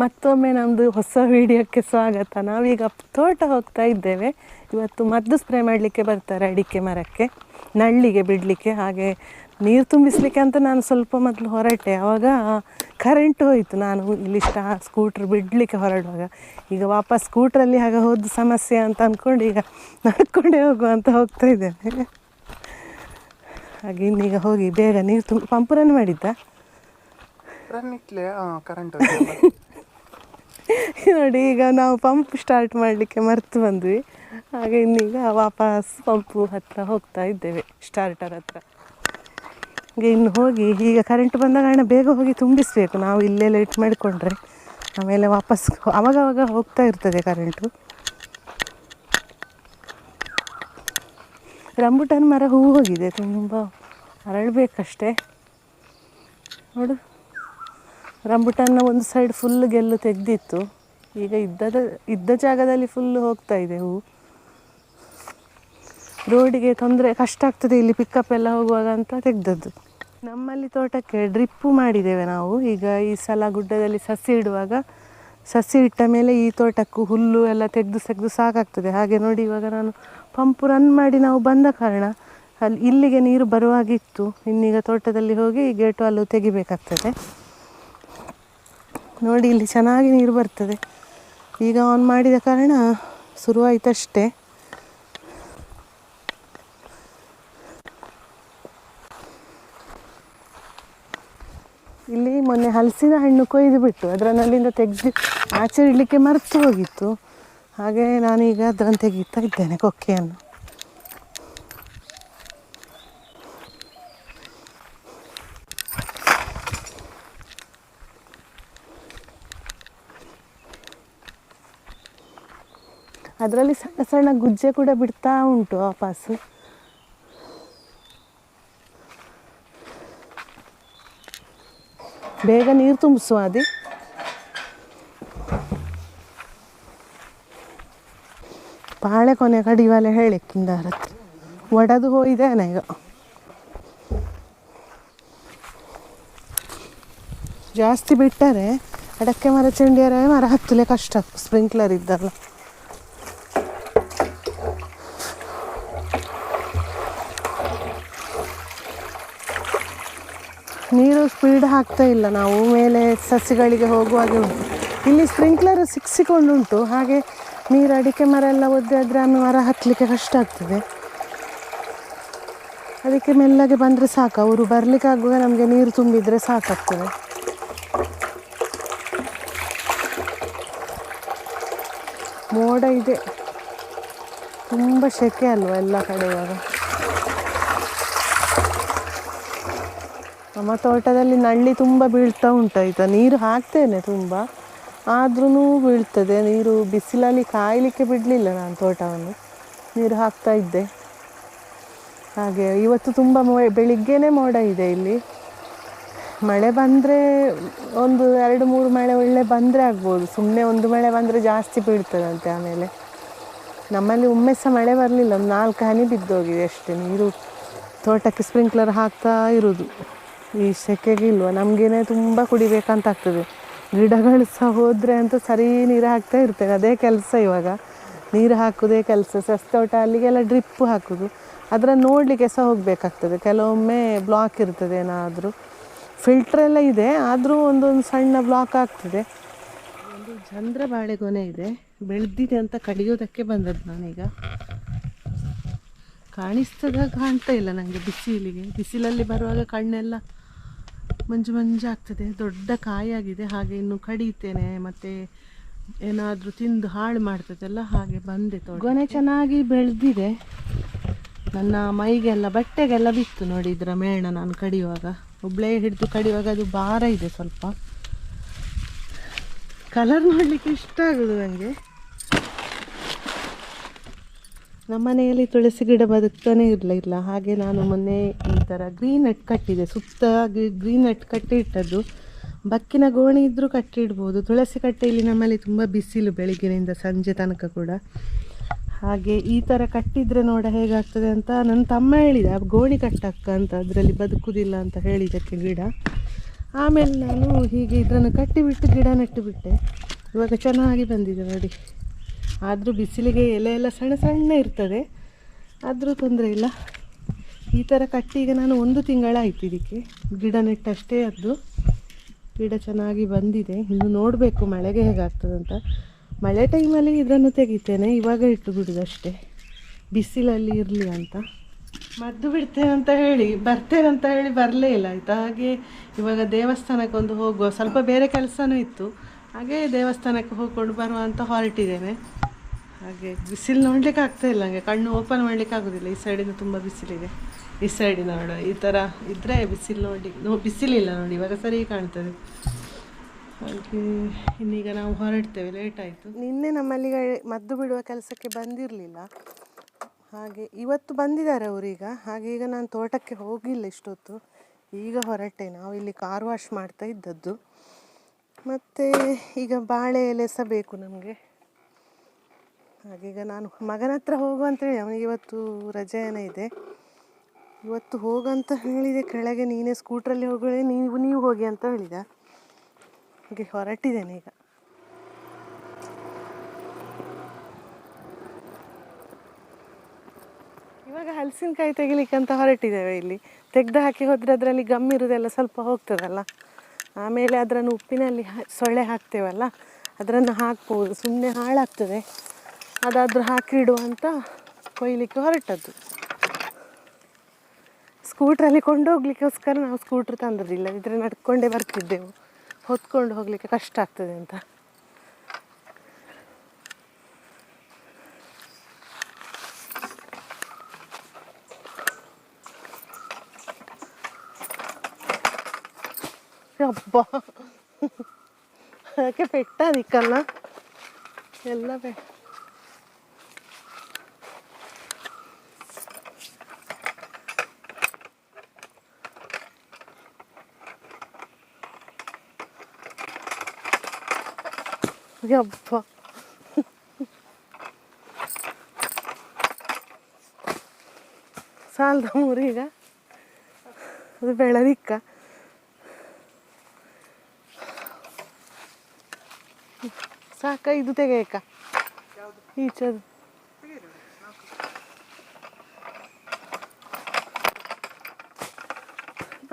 ಮತ್ತೊಮ್ಮೆ ನಮ್ಮದು ಹೊಸ ವಿಡಿಯೋಕ್ಕೆ ಸ್ವಾಗತ. ನಾವೀಗ ತೋಟ ಹೋಗ್ತಾ ಇದ್ದೇವೆ. ಇವತ್ತು ಮದ್ದು ಸ್ಪ್ರೇ ಮಾಡಲಿಕ್ಕೆ ಬರ್ತಾರೆ ಅಡಿಕೆ ಮರಕ್ಕೆ. ನಳ್ಳಿಗೆ ಬಿಡಲಿಕ್ಕೆ, ಹಾಗೆ ನೀರು ತುಂಬಿಸ್ಲಿಕ್ಕೆ ಅಂತ ನಾನು ಸ್ವಲ್ಪ ಮೊದಲು ಹೊರಟೆ. ಆವಾಗ ಕರೆಂಟ್ ಹೋಯಿತು. ನಾನು ಇಲ್ಲಿ ಸ್ಟಾ ಸ್ಕೂಟ್ರ್ ಬಿಡಲಿಕ್ಕೆ ಹೊರಡುವಾಗ. ಈಗ ವಾಪಸ್ ಸ್ಕೂಟ್ರಲ್ಲಿ ಹಾಗೆ ಹೋದ ಸಮಸ್ಯೆ ಅಂತ ಅಂದ್ಕೊಂಡು ಈಗ ನಡ್ಕೊಂಡೇ ಹೋಗುವ ಅಂತ ಹೋಗ್ತಾ ಇದ್ದೇನೆ. ಹಾಗೆ ಇನ್ನೀಗ ಹೋಗಿ ಬೇಗ ನೀರು ತುಂಬ, ಪಂಪ್ ರನ್ ಮಾಡಿದ್ದ? ಕರೆಂಟ್ ನೋಡಿ, ಈಗ ನಾವು ಪಂಪ್ ಸ್ಟಾರ್ಟ್ ಮಾಡಲಿಕ್ಕೆ ಮರೆತು ಬಂದ್ವಿ. ಹಾಗೆ ಇನ್ನೀಗ ವಾಪಸ್ ಪಂಪು ಹತ್ರ ಹೋಗ್ತಾ ಇದ್ದೇವೆ ಸ್ಟಾರ್ಟರ್ ಹತ್ರ. ಈಗ ಇನ್ನು ಹೋಗಿ, ಈಗ ಕರೆಂಟ್ ಬಂದ ಕಾರಣ ಬೇಗ ಹೋಗಿ ತುಂಬಿಸಬೇಕು. ನಾವು ಇಲ್ಲೇ ಲೇಟ್ ಮಾಡಿಕೊಂಡ್ರೆ ಆಮೇಲೆ ವಾಪಸ್ ಅವಾಗ ಅವಾಗ ಹೋಗ್ತಾ ಇರ್ತದೆ ಕರೆಂಟು ರಂಬುಟನ್ ಮರ ಹೂ ಹೋಗಿದೆ, ತುಂಬ ಅರಳಬೇಕಷ್ಟೇ. ನೋಡು, ರಂಬುಟನ್ನ ಒಂದು ಸೈಡ್ ಫುಲ್ ಗೆಲ್ಲು ತೆಗೆದಿತ್ತು. ಈಗ ಇದ್ದದ, ಇದ್ದ ಜಾಗದಲ್ಲಿ ಫುಲ್ ಹೋಗ್ತಾ ಇದೆ ಹೂವು ರೋಡಿಗೆ ತೊಂದರೆ, ಕಷ್ಟ ಆಗ್ತದೆ ಇಲ್ಲಿ ಪಿಕಪ್ ಎಲ್ಲ ಹೋಗುವಾಗ ಅಂತ ತೆಗ್ದದ್ದು. ನಮ್ಮಲ್ಲಿ ತೋಟಕ್ಕೆ ಡ್ರಿಪ್ಪು ಮಾಡಿದ್ದೇವೆ ನಾವು. ಈಗ ಈ ಸಲ ಗುಡ್ಡದಲ್ಲಿ ಸಸಿ ಇಡುವಾಗ, ಸಸಿ ಇಟ್ಟ ಮೇಲೆ ಈ ತೋಟಕ್ಕೂ ಹುಲ್ಲು ಎಲ್ಲ ತೆಗೆದು ತೆಗೆದು ಸಾಕಾಗ್ತದೆ. ಹಾಗೆ ನೋಡಿ ಇವಾಗ ನಾನು ಪಂಪು ರನ್ ಮಾಡಿ ನಾವು ಬಂದ ಕಾರಣ, ಅಲ್ಲಿ ಇಲ್ಲಿಗೆ ನೀರು ಬರುವಾಗಿತ್ತು. ಇನ್ನೀಗ ತೋಟದಲ್ಲಿ ಹೋಗಿ ಗೇಟು ಅಲ್ಲೂ ತೆಗಿಬೇಕಾಗ್ತದೆ. ನೋಡಿ ಇಲ್ಲಿ ಚೆನ್ನಾಗಿ ನೀರು ಬರ್ತದೆ. ಈಗ ಆನ್ ಮಾಡಿದ ಕಾರಣ ಶುರುವಾಯಿತಷ್ಟೇ. ಇಲ್ಲಿ ಮೊನ್ನೆ ಹಲಸಿನ ಹಣ್ಣು ಕೊಯ್ದು ಬಿಟ್ಟು ಅದರನ್ನಲ್ಲಿಂದ ತೆಗೆದು ಆಚೆ ಇಡಲಿಕ್ಕೆ ಮರೆತು ಹೋಗಿತ್ತು. ಹಾಗೆ ನಾನೀಗ ಅದನ್ನು ತೆಗೀತಾ ಇದ್ದೇನೆ ಕೊಕ್ಕೆಯನ್ನು. ಅದರಲ್ಲಿ ಸಣ್ಣ ಸಣ್ಣ ಗುಜ್ಜೆ ಕೂಡ ಬಿಡ್ತಾ ಉಂಟು ವಾಪಸ್ಸು. ಬೇಗ ನೀರು ತುಂಬಿಸುವ ಅದಿ ಬಾಳೆ ಕೊನೆ ಕಡಿವಾಲೆ ಹೇಳಿಕ್ಕಿಂದ ಹತ್ರ ಒಡೆದು ಹೋಯ್ದೇನೆ ಈಗ. ಜಾಸ್ತಿ ಬಿಟ್ಟರೆ ಅಡಕೆ ಮರ ಚೆಂಡಿಯರ ಮರ ಹತ್ತಲೇ ಕಷ್ಟ ಸ್ಪ್ರಿಂಕ್ಲರ್ ಇದ್ದಲ್ಲ. ನೀರು ಸ್ಪೀಡ್ ಹಾಕ್ತಾ ಇಲ್ಲ. ನಾವು ಮೇಲೆ ಸಸಿಗಳಿಗೆ ಹೋಗುವಾಗೆ ಉಂಟು. ಇಲ್ಲಿ ಸ್ಪ್ರಿಂಕ್ಲರ್ ಸಿಕ್ಸಿಕೊಂಡುಂಟು ಹಾಗೆ ನೀರು ಅಡಿಕೆ ಮರ ಎಲ್ಲ ಒದ್ದೆ ಆದರೆ ಆಮೇಲೆ ಮರ ಹತ್ತಲಿಕ್ಕೆ ಕಷ್ಟ ಆಗ್ತದೆ. ಅದಕ್ಕೆ ಮೆಲ್ಲಗೆ ಬಂದರೆ ಸಾಕು. ಅವರು ಬರಲಿಕ್ಕೆ ಆಗುವಾಗ ನಮಗೆ ನೀರು ತುಂಬಿದರೆ ಸಾಕಾಗ್ತದೆ. ಮೋಡ ಇದೆ. ತುಂಬ ಸೆಕೆ ಅಲ್ವಾ ಎಲ್ಲ ಕಡೆ ಇವಾಗ. ನಮ್ಮ ತೋಟದಲ್ಲಿ ನಳ್ಳಿ ತುಂಬ ಬೀಳ್ತಾ ಉಂಟಾಯ್ತಾ ನೀರು ಹಾಕ್ತೇನೆ ತುಂಬ. ಆದ್ರೂ ಬೀಳ್ತದೆ. ನೀರು ಬಿಸಿಲಲ್ಲಿ ಕಾಯಲಿಕ್ಕೆ ಬಿಡಲಿಲ್ಲ ನಾನು ತೋಟವನ್ನು. ನೀರು ಹಾಕ್ತಾ ಇದ್ದೆ. ಹಾಗೆ ಇವತ್ತು ತುಂಬ ಮೊ, ಬೆಳಿಗ್ಗೆನೇ ಮೋಡ ಇದೆ ಇಲ್ಲಿ. ಮಳೆ ಬಂದರೆ ಒಂದು ಎರಡು ಮೂರು ಮಳೆ ಒಳ್ಳೆ ಬಂದರೆ ಆಗ್ಬೋದು. ಸುಮ್ಮನೆ ಒಂದು ಮಳೆ ಬಂದರೆ ಜಾಸ್ತಿ ಬೀಳ್ತದಂತೆ ಆಮೇಲೆ. ನಮ್ಮಲ್ಲಿ ಒಮ್ಮೆ ಸಹ ಮಳೆ ಬರಲಿಲ್ಲ. ಒಂದು ನಾಲ್ಕು ಹನಿ ಬಿದ್ದೋಗಿದೆ ಅಷ್ಟೇ. ನೀರು ತೋಟಕ್ಕೆ ಸ್ಪ್ರಿಂಕ್ಲರ್ ಹಾಕ್ತಾ ಇರೋದು. ಈ ಸೆಕೆಗೆ ಇಲ್ವ? ನಮಗೇನೆ ತುಂಬ ಕುಡಿಬೇಕಂತ ಆಗ್ತದೆ. ಗಿಡಗಳು ಸಹ ಹೋದರೆ ಅಂತ ಸರಿ ನೀರು ಹಾಕ್ತಾ ಇರ್ತೇವೆ. ಅದೇ ಕೆಲಸ ಇವಾಗ. ನೀರು ಹಾಕೋದೇ ಕೆಲಸ. ಸಸ್ತೋಟ, ಅಲ್ಲಿಗೆಲ್ಲ ಡ್ರಿಪ್ಪು ಹಾಕೋದು. ಅದರ ನೋಡಲಿಕ್ಕೆ ಸಹ ಹೋಗಬೇಕಾಗ್ತದೆ. ಕೆಲವೊಮ್ಮೆ ಬ್ಲಾಕ್ ಇರ್ತದೆ ಏನಾದರೂ. ಫಿಲ್ಟ್ರೆಲ್ಲ ಇದೆ. ಆದರೂ ಒಂದೊಂದು ಸಣ್ಣ ಬ್ಲಾಕ್ ಆಗ್ತದೆ. ಒಂದು ಚಂದ್ರ ಬಾಳೆಗೊನೆ ಇದೆ. ಬೆಳೆದಿದೆ ಅಂತ ಕಡಿಯೋದಕ್ಕೆ ಬಂದದ್ದು ನಾನೀಗ. ಕಾಣಿಸ್ತದ ಕಾಣ್ತಾ ಇಲ್ಲ ನನಗೆ ಬಿಸಿಲಿಗೆ. ಬಿಸಿಲಲ್ಲಿ ಬರುವಾಗ ಕಣ್ಣೆಲ್ಲ ಮಂಜು ಮಂಜು ಆಗ್ತದೆ. ದೊಡ್ಡ ಕಾಯಾಗಿದೆ. ಹಾಗೆ ಇನ್ನು ಕಡಿತೇನೆ ಮತ್ತು ಏನಾದರೂ ತಿಂದು ಹಾಳು ಮಾಡ್ತದಲ್ಲ ಹಾಗೆ ಬಂದೆ ಗೊನೆ ಚೆನ್ನಾಗಿ ಬೆಳೆದಿದೆ. ನನ್ನ ಮೈಗೆಲ್ಲ ಬಟ್ಟೆಗೆಲ್ಲ ಬಿತ್ತು ನೋಡಿ ಇದರ ಮೇಣ ನಾನು ಕಡಿಯುವಾಗ. ಒಬ್ಬಳೇ ಹಿಡಿದು ಕಡಿಯುವಾಗ ಅದು ಭಾರ ಇದೆ ಸ್ವಲ್ಪ. ಕಲರ್ ನೋಡಲಿಕ್ಕೆ ಇಷ್ಟ ಆಗೋದು ನನಗೆ ನಮ್ಮನೆಯಲ್ಲಿ ತುಳಸಿ ಗಿಡ ಬದುಕ್ತಾನೆ ಇರಲಿಲ್ಲ ಹಾಗೆ ನಾನು ಮೊನ್ನೆ ಈ ಥರ ಗ್ರೀನ್ ನೆಟ್ ಕಟ್ಟಿದೆ. ಸುತ್ತ ಗ್ರೀನ್ ನೆಟ್ ಕಟ್ಟಿ ಇಟ್ಟದ್ದು. ಬಕ್ಕಿನ ಗೋಣಿ ಇದ್ದರೂ ಕಟ್ಟಿಡ್ಬೋದು ತುಳಸಿ ಕಟ್ಟೆಯಲ್ಲಿ ನಮ್ಮಲ್ಲಿ ತುಂಬ ಬಿಸಿಲು ಬೆಳಿಗ್ಗೆಯಿಂದ ಸಂಜೆ ತನಕ ಕೂಡ. ಹಾಗೆ ಈ ಥರ ಕಟ್ಟಿದರೆ ನೋಡ ಹೇಗಾಗ್ತದೆ ಅಂತ ನನ್ನ ತಮ್ಮ ಹೇಳಿದ. ಗೋಣಿ ಕಟ್ಟಕ್ಕ ಅಂತ, ಅದರಲ್ಲಿ ಬದುಕುದಿಲ್ಲ ಅಂತ ಹೇಳಿದ್ದಕ್ಕೆ ಗಿಡ. ಆಮೇಲೆ ನಾನು ಹೀಗೆ ಇದನ್ನು ಕಟ್ಟಿಬಿಟ್ಟು ಗಿಡ ನೆಟ್ಟು ಬಿಟ್ಟೆ. ಇವಾಗ ಚೆನ್ನಾಗಿ ಬಂದಿದೆ ನೋಡಿ. ಆದರೂ ಬಿಸಿಲಿಗೆ ಎಲೆ ಎಲ್ಲ ಸಣ್ಣ ಸಣ್ಣ ಇರ್ತದೆ. ಆದರೂ ತೊಂದರೆ ಇಲ್ಲ. ಈ ಥರ ಕಟ್ಟಿ ಈಗ ನಾನು ಒಂದು ತಿಂಗಳಾಯ್ತು ಇದಕ್ಕೆ. ಗಿಡ ನೆಟ್ಟಷ್ಟೇ ಅದು ಗಿಡ ಚೆನ್ನಾಗಿ ಬಂದಿದೆ. ಇನ್ನು ನೋಡಬೇಕು ಮಳೆಗೆ ಹೇಗಾಗ್ತದಂತ ಮಳೆ ಟೈಮಲ್ಲಿ ಇದನ್ನು ತೆಗಿತೇನೆ. ಇವಾಗ ಇಟ್ಟು ಬಿಡುದಷ್ಟೇ. ಬಿಸಿಲಲ್ಲಿ ಇರಲಿ ಅಂತ. ಮದ್ದು ಬಿಡ್ತೇನೆ ಅಂತ ಹೇಳಿ, ಬರ್ತೇನೆ ಅಂತ ಹೇಳಿ ಬರಲೇ ಇಲ್ಲ. ಆಯಿತಾ. ಹಾಗೆ ಇವಾಗ ದೇವಸ್ಥಾನಕ್ಕೊಂದು ಹೋಗುವ. ಸ್ವಲ್ಪ ಬೇರೆ ಕೆಲಸನೂ ಇತ್ತು. ಹಾಗೆ ದೇವಸ್ಥಾನಕ್ಕೆ ಹೋಗ್ಕೊಂಡು ಬರುವ ಅಂತ ಹೊರಟಿದ್ದೇನೆ ಹಾಗೆ ಬಿಸಿಲು ನೋಡ್ಲಿಕ್ಕೆ ಆಗ್ತಾ ಇಲ್ಲ, ಹಾಗೆ ಕಣ್ಣು ಓಪನ್ ಮಾಡ್ಲಿಕ್ಕೆ ಆಗೋದಿಲ್ಲ. ಈ ಸೈಡಿಂದ ತುಂಬ ಬಿಸಿಲಿದೆ. ಈ ಸೈಡಿನ ನೋಡು, ಈ ಥರ ಇದ್ದರೆ ಬಿಸಿಲು ನೋಡಿ, ನೋ ಬಿಸಿಲಿಲ್ಲ ನೋಡಿ, ಇವಾಗ ಸರಿ ಕಾಣ್ತದೆ. ಹಾಗೆ ಇನ್ನೀಗ ನಾವು ಹೊರಡ್ತೇವೆ ಲೇಟ್ ಆಯಿತು. ನಿನ್ನೆ ನಮ್ಮಲ್ಲಿ ಮದ್ದು ಬಿಡುವ ಕೆಲಸಕ್ಕೆ ಬಂದಿರಲಿಲ್ಲ. ಹಾಗೆ ಇವತ್ತು ಬಂದಿದ್ದಾರೆ ಅವರೀಗ ಹಾಗೆ ಈಗ ನಾನು ತೋಟಕ್ಕೆ ಹೋಗಿಲ್ಲ ಇಷ್ಟೊತ್ತು. ಈಗ ಹೊರಟೆ ನಾವು ಇಲ್ಲಿ ಕಾರ್ ವಾಶ್ ಮಾಡ್ತಾ ಇದ್ದದ್ದು. ಮತ್ತು ಈಗ ಬಾಳೆ ಎಲೆ ಸಹ ಬೇಕು ನಮಗೆ. ಹಾಗೀಗ ನಾನು ಮಗನ ಹತ್ರ ಹೋಗು ಅಂತೇಳಿ ಅವನಿಗೆ ಇವತ್ತು ರಜೆಯನ ಇದೆ. ಇವತ್ತು ಹೋಗಂತ ಹೇಳಿದೆ, ಕೆಳಗೆ ನೀನೇ ಸ್ಕೂಟ್ರಲ್ಲಿ ಹೋಗಲೇ ನೀವು ನೀವು ಹೋಗಿ ಅಂತ ಹೇಳಿದ. ಹಾಗೆ ಹೊರಟಿದ್ದೇನೆ ಈಗ. ಇವಾಗ ಹಲಸಿನಕಾಯಿ ತೆಗಿಲಿಕ್ಕೆ ಅಂತ ಹೊರಟಿದ್ದೇವೆ ಇಲ್ಲಿ. ತೆಗೆದು ಹಾಕಿ ಹೋದರೆ ಅದರಲ್ಲಿ ಗಮ್ ಇರೋದೆಲ್ಲ ಸ್ವಲ್ಪ ಹೋಗ್ತದಲ್ಲ. ಆಮೇಲೆ ಅದನ್ನು ಉಪ್ಪಿನಲ್ಲಿ ಸೊಳ್ಳೆ ಹಾಕ್ತೇವಲ್ಲ ಅದನ್ನು ಹಾಕ್ಬೋದು. ಸುಮ್ಮನೆ ಹಾಳಾಗ್ತದೆ. ಅದಾದರೂ ಹಾಕಿ ಇಡುವ ಅಂತ ಕೊಯ್ಲಿಕ್ಕೆ ಹೊರಟದ್ದು. ಸ್ಕೂಟ್ರಲ್ಲಿ ಕೊಂಡೋಗ್ಲಿಕ್ಕೋಸ್ಕರ ನಾವು ಸ್ಕೂಟ್ರ್ ತಂದದಿಲ್ಲ ಇದ್ರೆ ನಡ್ಕೊಂಡೇ ಬರ್ತಿದ್ದೆವು. ಹೊತ್ಕೊಂಡು ಹೋಗಲಿಕ್ಕೆ ಕಷ್ಟ ಆಗ್ತದೆ ಅಂತ. ಅಬ್ಬ ಅದಕ್ಕೆ ಪೆಟ್ಟ ಅದಕ್ಕಲ್ಲ ಎಲ್ಲ ಪೆ ಯಬ್ಬ ಸಾಲದ ಮೂರೀಗ ಅದು ಬೆಳದಿಕ್ಕ ಸಾಕ ಇದು ತೆಗೆಯಕ್ಕ ಈಚದು.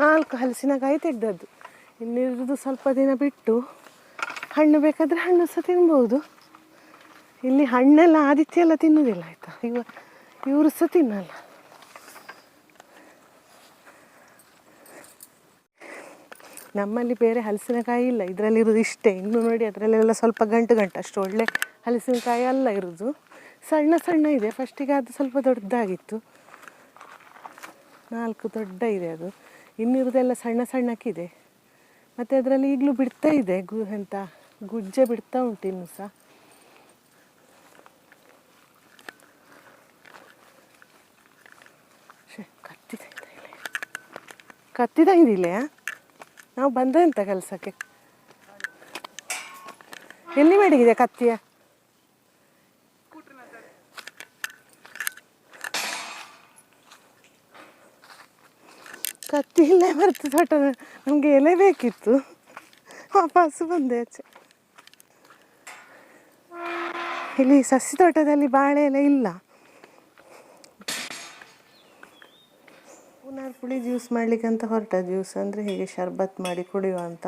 ನಾಲ್ಕು ಹಲಸಿನಕಾಯಿ ತೆಗೆದದ್ದು. ಇನ್ನಿರೋದು ಸ್ವಲ್ಪ ದಿನ ಬಿಟ್ಟು ಹಣ್ಣು ಬೇಕಾದರೆ ಹಣ್ಣು ಸಹ ತಿನ್ಬೋದು. ಇಲ್ಲಿ ಹಣ್ಣೆಲ್ಲ ಆದಿತ್ಯ ಎಲ್ಲ ತಿನ್ನೋದಿಲ್ಲ, ಆಯಿತಾ? ಇವ ಇವರು ಸಹ ತಿನ್ನಲ್ಲ. ನಮ್ಮಲ್ಲಿ ಬೇರೆ ಹಲಸಿನಕಾಯಿ ಇಲ್ಲ, ಇದರಲ್ಲಿ ಇರೋದು ಇಷ್ಟೇ. ಇನ್ನು ನೋಡಿ ಅದರಲ್ಲೆಲ್ಲ ಸ್ವಲ್ಪ ಗಂಟು ಗಂಟು, ಅಷ್ಟು ಒಳ್ಳೆ ಹಲಸಿನಕಾಯಿ ಅಲ್ಲ ಇರೋದು. ಸಣ್ಣ ಸಣ್ಣ ಇದೆ ಫಸ್ಟಿಗೆ ಅದು ಸ್ವಲ್ಪ ದೊಡ್ಡದಾಗಿತ್ತು. ನಾಲ್ಕು ದೊಡ್ಡ ಇದೆ ಅದು. ಇನ್ನಿರೋದೆಲ್ಲ ಸಣ್ಣ ಸಣ್ಣಕ್ಕಿದೆ. ಮತ್ತು ಅದರಲ್ಲಿ ಈಗಲೂ ಬಿಡ್ತಾ ಇದೆ ಗು, ಎಂತ, ಗುಜ್ಜೆ ಬಿಡ್ತಾ ಉಂಟು ಇನ್ನು ಸಹ ಕತ್ತಿದ ಕತ್ತಿದ ಇದಿಲ್ಲ ನಾವು ಬಂದೆ ಅಂತ ಕೆಲಸಕ್ಕೆ? ಎಲ್ಲಿ ಮಡಗಿದೆ ಕತ್ತಿಯ? ಕತ್ತಿ ಇಲ್ಲೇ ಬರ್ತದೆ ತೋಟ ನಮಗೆ ಎಲೆ ಬೇಕಿತ್ತು. ವಾಪಸ್ಸು ಬಂದೆ ಆಚೆ. ಇಲ್ಲಿ ಸಸಿ ತೋಟದಲ್ಲಿ ಬಾಳೆ ಎಲೆ ಇಲ್ಲ. ಪುನರ್ ಪುಳಿ ಜ್ಯೂಸ್ ಮಾಡಲಿಕ್ಕೆ ಅಂತ ಹೊರಟ ಜ್ಯೂಸ್ ಅಂದರೆ ಹೀಗೆ ಶರ್ಬತ್ ಮಾಡಿ ಕುಡಿಯುವ ಅಂತ.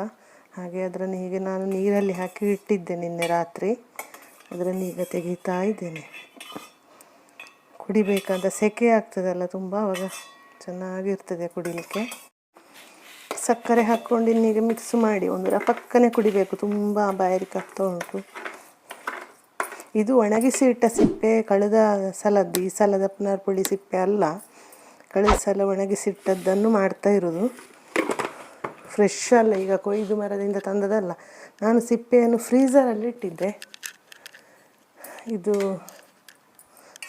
ಹಾಗೆ ಅದರನ್ನು ಹೀಗೆ ನಾನು ನೀರಲ್ಲಿ ಹಾಕಿ ಇಟ್ಟಿದ್ದೆ ನಿನ್ನೆ ರಾತ್ರಿ. ಅದರನ್ನು ಈಗ ತೆಗಿತಾ ಇದ್ದೇನೆ. ಕುಡಿಬೇಕಂತ ಸೆಕೆ ಆಗ್ತದಲ್ಲ ತುಂಬ, ಅವಾಗ ಚೆನ್ನಾಗಿರ್ತದೆ ಕುಡಿಲಿಕ್ಕೆ. ಸಕ್ಕರೆ ಹಾಕ್ಕೊಂಡು ಇನ್ನೀಗ ಮಿಕ್ಸ್ ಮಾಡಿ ಒಂದು ರಪಕ್ಕನೆ ಕುಡಿಬೇಕು, ತುಂಬ ಬಾಯಾರಿಕೆ ಆಗ್ತಾ ಉಂಟು. ಇದು ಒಣಗಿಸಿ ಇಟ್ಟ ಸಿಪ್ಪೆ, ಕಳೆದ ಸಲದ್ದು, ಈ ಸಲದ ಪುನರ್ಪುಳಿ ಸಿಪ್ಪೆ ಅಲ್ಲ. ಕಳೆದ ಸಲ ಒಣಗಿಸಿಟ್ಟದ್ದನ್ನು ಮಾಡ್ತಾ ಇರೋದು. ಫ್ರೆಶ್ ಅಲ್ಲ, ಈಗ ಕೊಯ್ದು ಮರದಿಂದ ತಂದದಲ್ಲ ನಾನು ಸಿಪ್ಪೆಯನ್ನು ಫ್ರೀಝರಲ್ಲಿ ಇಟ್ಟಿದ್ದೆ. ಇದು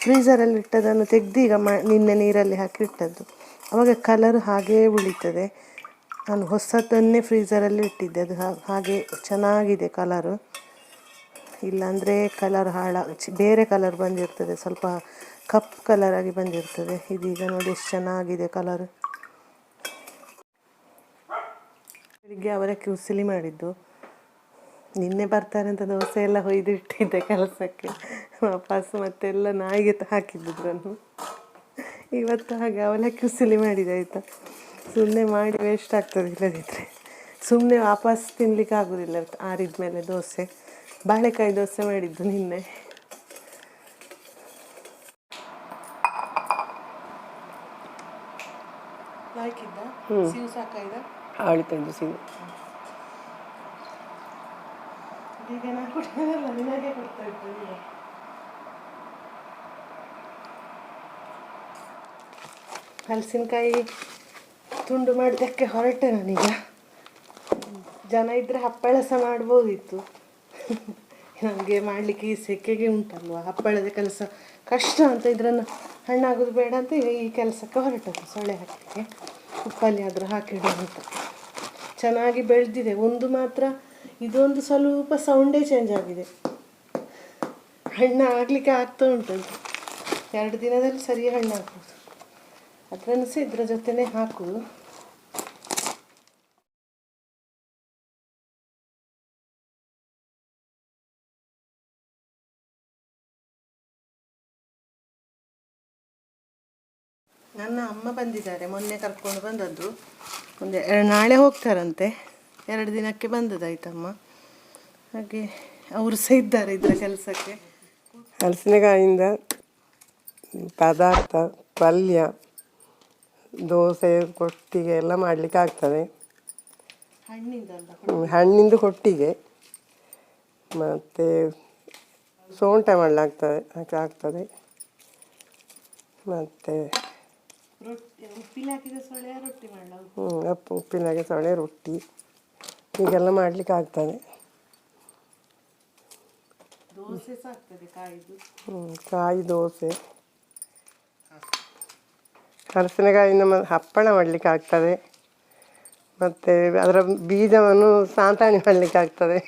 ಫ್ರೀಝರಲ್ಲಿ ಇಟ್ಟದನ್ನು ತೆಗೆದು ಈಗ ಮ, ನಿನ್ನೆ ನೀರಲ್ಲಿ ಹಾಕಿಟ್ಟದ್ದು ಅವಾಗ ಕಲರ್ ಹಾಗೇ ಉಳಿತದೆ. ನಾನು ಹೊಸದನ್ನೇ ಫ್ರೀಝರಲ್ಲಿ ಇಟ್ಟಿದ್ದೆ. ಅದು ಹಾಗೆ ಚೆನ್ನಾಗಿದೆ ಕಲರು ಇಲ್ಲಾಂದರೆ ಕಲರ್ ಹಾಳ. ಬೇರೆ ಕಲರ್ ಬಂದಿರ್ತದೆ. ಸ್ವಲ್ಪ ಕಪ್ ಕಲರಾಗಿ ಬಂದಿರ್ತದೆ. ಇದೀಗ ನೋಡಿ ಎಷ್ಟು ಚೆನ್ನಾಗಿದೆ ಕಲರ್ ಬೆಳಿಗ್ಗೆ ಅವರಕ್ಕೆ ಉಸಿಲಿ ಮಾಡಿದ್ದು. ನಿನ್ನೆ ಬರ್ತಾರೆ ಅಂತ ದೋಸೆ ಎಲ್ಲ ಹೊಯ್ದಿಟ್ಟಿದ್ದೆ ಕೆಲಸಕ್ಕೆ. ವಾಪಸ್ ಮತ್ತೆಲ್ಲ ನಾಯಿಗೆ ಹಾಕಿದ್ದಿದ್ರನ್ನು ಇವತ್ತು ಹಾಗೆ ಅವಲಕ್ಕಿ ಉಸಿಲಿ ಮಾಡಿದೆ ಆಯಿತಾ? ಸುಮ್ಮನೆ ಮಾಡಿ ವೇಸ್ಟ್ ಆಗ್ತದೆ ಇಲ್ಲದಿದ್ದರೆ ಸುಮ್ಮನೆ ವಾಪಸ್ ತಿನ್ಲಿಕ್ಕೆ ಆಗೋದಿಲ್ಲ ಆರಿದ ಮೇಲೆ ದೋಸೆ. ಬಾಳೆಕಾಯಿ ದೋಸೆ ಮಾಡಿದ್ದು ನಿನ್ನೆ. ಕೊಟ್ಟಿದ್ದಲ್ಲ ನಿನಗೆ ಕೊಡ್ತಾ ಹಲಸಿನಕಾಯಿ ತುಂಡು ಮಾಡಿದ್ದಕ್ಕೆ ಹೊರಟೆ ನಾನೀಗ. ಜನ ಇದ್ದರೆ ಹಪ್ಪಳಸ ಸಹ ಮಾಡ್ಬೋದಿತ್ತು. ನನಗೆ ಮಾಡಲಿಕ್ಕೆ ಈ ಸೆಕೆಗೆ ಉಂಟಲ್ವ? ಹಪ್ಪಳದ ಕೆಲಸ ಕಷ್ಟ ಅಂತ ಇದ್ರನ್ನು ಹಣ್ಣಾಗೋದು ಬೇಡ ಅಂತ ಈ ಕೆಲಸಕ್ಕೆ ಹೊರಟದ್ದು ಸೊಳ್ಳೆ ಹಾಕಲಿಕ್ಕೆ ಉಪ್ಪಲ್ಲಿ ಆದರೂ ಹಾಕಿಡು ಅಂತ. ಚೆನ್ನಾಗಿ ಬೆಳೆದಿದೆ. ಒಂದು ಮಾತ್ರ ಇದೊಂದು ಸ್ವಲ್ಪ ಸೌಂಡೇ ಚೇಂಜ್ ಆಗಿದೆ. ಹಣ್ಣು ಆಗಲಿಕ್ಕೆ ಆಗ್ತಾ ಉಂಟು. ಎರಡು ದಿನದಲ್ಲಿ ಸರಿ ಹಣ್ಣು ಅದರನ್ನು ಸಹ ಇದ್ರ ಜೊತೆನೇ ಹಾಕುದು. ನನ್ನ ಅಮ್ಮ ಬಂದಿದ್ದಾರೆ ಮೊನ್ನೆ ಕರ್ಕೊಂಡು ಬಂದದ್ದು. ಒಂದು ನಾಳೆ ಹೋಗ್ತಾರಂತೆ. ಎರಡು ದಿನಕ್ಕೆ ಬಂದದಾಯ್ತಮ್ಮ. ಹಾಗೆ ಅವರು ಸಹ ಇದ್ದಾರೆ ಇದರ ಕೆಲಸಕ್ಕೆ. ಹಲಸಿನಕಾಯಿಂದ ಪದಾರ್ಥ ಪಲ್ಯ ದೋಸೆ ಕೊಟ್ಟಿಗೆ ಎಲ್ಲ ಮಾಡಲಿಕ್ಕೆ ಆಗ್ತದೆ. ಹಣ್ಣಿಂದ ಕೊಟ್ಟಿಗೆ. ಮತ್ತು ಸೋಂಟ ಮಾಡಲಾಗ್ತದೆ ಆಗ್ತದೆ. ಮತ್ತು ರೊಟ್ಟಿ ಉಪ್ಪಿನ ಹಾಕಿದ ಸೊಳ್ಳೆ ರೊಟ್ಟಿ ಮಾಡಲ? ಅಪ್ಪು ಉಪ್ಪಿನಾಗೆ ಸೊಳೆ ರೊಟ್ಟಿ. ಹೀಗೆಲ್ಲ ಮಾಡ್ಲಿಕ್ಕೆ ಆಗ್ತದೆ ದೋಸೆ ಸಹ ಆಗ್ತದೆ ಕಾಯ್ದು. ಹ್ಮ್, ಕಾಯಿ ದೋಸೆ. ಹರಸಿನಕಾಯಿ ಮ ಹಪ್ಪಳ ಮಾಡಲಿಕ್ಕೆ ಆಗ್ತದೆ. ಮತ್ತು ಅದರ ಬೀಜವನ್ನು ಸಾಂತಾಣಿ ಮಾಡಲಿಕ್ಕೆ ಆಗ್ತದೆ.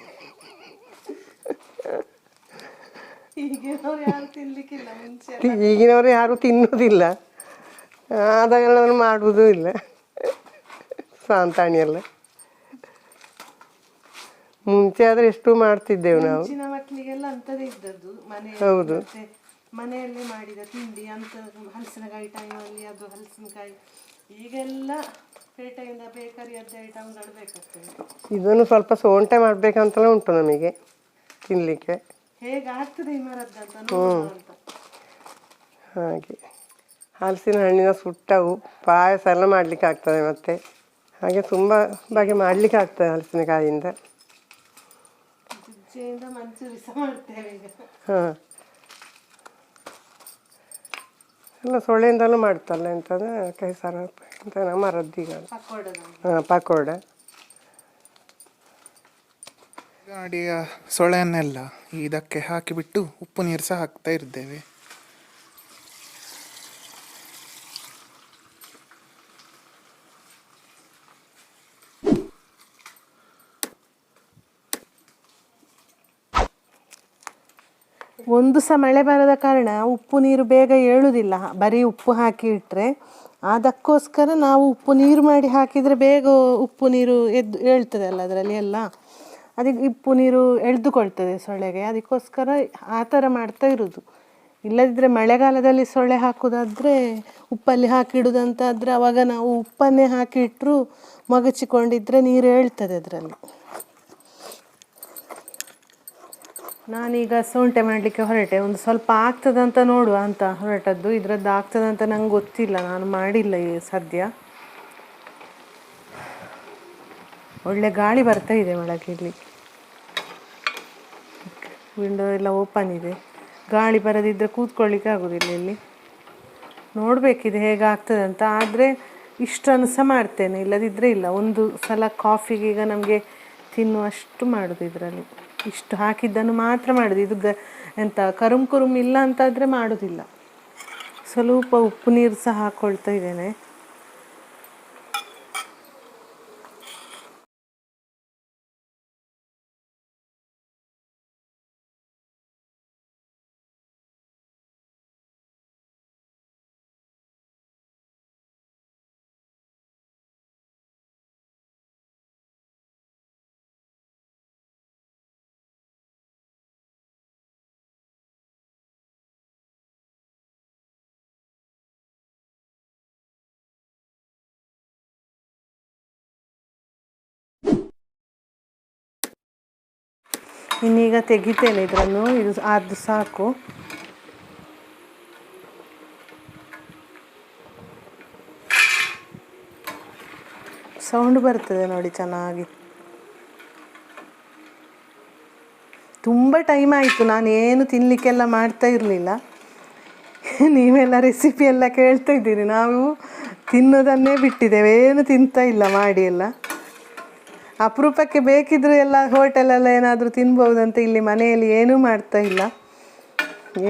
ಈಗಿನವರು ಯಾರೂ ತಿನ್ನೋದಿಲ್ಲ. ಅದೆಲ್ಲ ಮಾಡುವುದೂ ಇಲ್ಲ. ಸಾಂತಾಣಿ ಎಲ್ಲ ಮುಂಚೆ ಆದರೆ ಎಷ್ಟು ಮಾಡ್ತಿದ್ದೆವು ನಾವು. ಮಕ್ಕಳಿಗೆಲ್ಲ ಅಂಥದ್ದೇ ಇದ್ದದ್ದು. ಮನೆ ಹೌದು. ಮನೆಯಲ್ಲಿ ಮಾಡಿದ ತಿಂಡಿ ಅಂತ ಹಲಸಿನಕಾಯಿ ಟೈಮಲ್ಲಿ ಅದು ಹಲಸಿನಕಾಯಿ. ಈಗೆಲ್ಲ ಪೇಟೆಯಿಂದ ಬೇಕರಿ ಅದ ಐಟಮ್ಗಳು ಬೇಕಾಗ್ತದೆ ಇದನ್ನು ಸ್ವಲ್ಪ ಸೋಂಟೆ ಮಾಡಬೇಕಂತಲೇ ಉಂಟು ನಮಗೆ ತಿನ್ನಲಿಕ್ಕೆ ಹೇಗಾಗ್ತದೆ ಈ ಮರದ್ದಂತ ನೋಡುವ ಅಂತ. ಹಾಗೆ. ಹಲಸಿನ ಹಣ್ಣಿನ ಸುಟ್ಟವು ಪಾಯಸ ಎಲ್ಲ ಮಾಡಲಿಕ್ಕೆ ಆಗ್ತದೆ ಮತ್ತು. ಹಾಗೆ ತುಂಬ ಬಗೆ ಮಾಡಲಿಕ್ಕೆ ಆಗ್ತದೆ ಹಲಸಿನಕಾಯಿಯಿಂದ ಹಾಂ. ಎಲ್ಲ ಸೊಳ್ಳೆಯಿಂದಲೂ ಮಾಡ್ತಲ್ಲ ಎಂಥದ್ದು ಕೈಸಾರ ಎಂತ ನಮ್ಮ ರದ್ದಿಗ ಹಾಂ ಪಕೋಡ. ಗಾಡಿಯ ಸೊಳೆಯನ್ನೆಲ್ಲ ಇದಕ್ಕೆ ಹಾಕಿಬಿಟ್ಟು ಉಪ್ಪು ನೀರು ಸಹ ಹಾಕ್ತಾ ಇದ್ದೇವೆ ಒಂದು ಸಹ ಮಳೆ ಬರದ ಕಾರಣ ಉಪ್ಪು ನೀರು ಬೇಗ ಏಳುವುದಿಲ್ಲ ಬರೀ ಉಪ್ಪು ಹಾಕಿ ಇಟ್ಟರೆ ಅದಕ್ಕೋಸ್ಕರ ನಾವು ಉಪ್ಪು ನೀರು ಮಾಡಿ ಹಾಕಿದರೆ ಬೇಗ ಉಪ್ಪು ನೀರು ಎದ್ದು ಏಳ್ತದೆ ಅಲ್ಲ ಅದರಲ್ಲಿ ಎಲ್ಲ? ಅದಕ್ಕೆ ಉಪ್ಪು ನೀರು ಎಳೆದುಕೊಳ್ತದೆ ಸೊಳ್ಳೆಗೆ. ಅದಕ್ಕೋಸ್ಕರ ಆ ಥರ ಮಾಡ್ತಾ ಇರೋದು. ಇಲ್ಲದಿದ್ದರೆ ಮಳೆಗಾಲದಲ್ಲಿ ಸೊಳ್ಳೆ ಹಾಕೋದಾದರೆ ಉಪ್ಪಲ್ಲಿ ಹಾಕಿಡುದಂತಾದರೆ ಅವಾಗ ನಾವು ಉಪ್ಪನ್ನೇ ಹಾಕಿ ಇಟ್ಟರು ಮಗಚಿಕೊಂಡಿದ್ರೆ ನೀರು ಏಳ್ತದೆ ಅದರಲ್ಲಿ. ನಾನೀಗ ಸೊಂಟೆ ಮಾಡಲಿಕ್ಕೆ ಹೊರಟೆ. ಒಂದು ಸ್ವಲ್ಪ ಆಗ್ತದಂತ ನೋಡುವ ಅಂತ ಹೊರಟದ್ದು. ಇದರದ್ದು ಆಗ್ತದಂತ ನಂಗೆ ಗೊತ್ತಿಲ್ಲ. ನಾನು ಮಾಡಿಲ್ಲ ಈ ಸದ್ಯ. ಒಳ್ಳೆ ಗಾಳಿ ಬರ್ತಾ ಇದೆ ಒಳಗೆ ಇಲ್ಲಿ. ವಿಂಡೋ ಎಲ್ಲ ಓಪನ್ ಇದೆ. ಗಾಳಿ ಬರದಿದ್ದರೆ ಕೂತ್ಕೊಳ್ಳಿಕ್ಕೆ ಆಗೋದಿಲ್ಲ ಇಲ್ಲಿ. ನೋಡಬೇಕಿದೆ ಹೇಗೆ ಆಗ್ತದೆ ಅಂತ. ಆದರೆ ಇಷ್ಟನ್ನು ಸಹ ಮಾಡ್ತೇನೆ. ಇಲ್ಲದಿದ್ದರೆ ಇಲ್ಲ. ಒಂದು ಸಲ ಕಾಫಿಗೆ ಈಗ ನಮಗೆ ತಿನ್ನುವಷ್ಟು ಮಾಡೋದು ಇದರಲ್ಲಿ. ಇಷ್ಟು ಹಾಕಿದ್ದನ್ನು ಮಾತ್ರ ಮಾಡೋದು. ಇದು ಗ ಎಂತ ಕರುಮ್ ಕುರುಮ್ ಇಲ್ಲ ಅಂತಾದರೆ ಮಾಡೋದಿಲ್ಲ. ಸ್ವಲ್ಪ ಉಪ್ಪು ನೀರು ಸಹ ಹಾಕ್ಕೊಳ್ತಾ ಇದ್ದೇನೆ. ಇನ್ನೀಗ ತೆಗಿತೇನೆ ಇದನ್ನು ಇದು ಅದು ಸಾಕು. ಸೌಂಡ್ ಬರ್ತದೆ ನೋಡಿ ಚೆನ್ನಾಗಿ. ತುಂಬ ಟೈಮ್ ಆಯಿತು ನಾನು ಏನು ತಿನ್ನಲಿಕ್ಕೆಲ್ಲ ಮಾಡ್ತಾ ಇರಲಿಲ್ಲ. ನೀವೆಲ್ಲ ರೆಸಿಪಿ ಎಲ್ಲ ಕೇಳ್ತಾ ಇದ್ದೀರಿ. ನಾವು ತಿನ್ನೋದನ್ನೇ ಬಿಟ್ಟಿದ್ದೇವೆ, ಏನು ತಿಂತಾ ಇಲ್ಲ ಮಾಡಿ ಎಲ್ಲ. ಅಪರೂಪಕ್ಕೆ ಬೇಕಿದ್ರು ಎಲ್ಲ ಹೋಟೆಲೆಲ್ಲ ಏನಾದರೂ ತಿನ್ಬೋದಂತ ಇಲ್ಲಿ ಮನೆಯಲ್ಲಿ ಏನೂ ಮಾಡ್ತಾ ಇಲ್ಲ.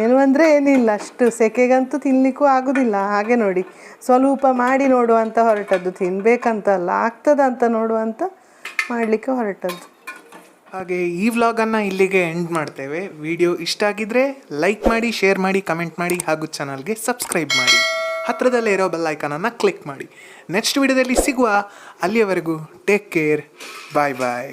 ಏನು ಅಂದರೆ ಏನಿಲ್ಲ, ಅಷ್ಟು ಸೆಕೆಗಂತೂ ತಿನ್ನಲಿಕ್ಕೂ ಆಗೋದಿಲ್ಲ. ಹಾಗೆ ನೋಡಿ, ಸ್ವಲ್ಪ ಮಾಡಿ ನೋಡುವಂತ ಹೊರಟದ್ದು, ತಿನ್ಬೇಕಂತ ಅಲ್ಲ ಆಗ್ತದಂತ ನೋಡುವಂತ ಮಾಡಲಿಕ್ಕೆ ಹೊರಟದ್ದು. ಹಾಗೆ ಈ ವ್ಲಾಗನ್ನು ಇಲ್ಲಿಗೆ ಎಂಡ್ ಮಾಡ್ತೇವೆ. ವಿಡಿಯೋ ಇಷ್ಟ ಆಗಿದ್ರೆ ಲೈಕ್ ಮಾಡಿ ಶೇರ್ ಮಾಡಿ ಕಮೆಂಟ್ ಮಾಡಿ ಹಾಗೂ ಚಾನಲ್ಗೆ ಸಬ್ಸ್ಕ್ರೈಬ್ ಮಾಡಿ. ಹತ್ರದಲ್ಲೇ ಇರೋ ಬೆಲ್ ಐಕಾನನ್ನು ಕ್ಲಿಕ್ ಮಾಡಿ. ನೆಕ್ಸ್ಟ್ ವಿಡಿಯೋದಲ್ಲಿ ಸಿಗುವ ಅಲ್ಲಿಯವರೆಗೂ ಟೇಕ್ ಕೇರ್ ಬಾಯ್ ಬಾಯ್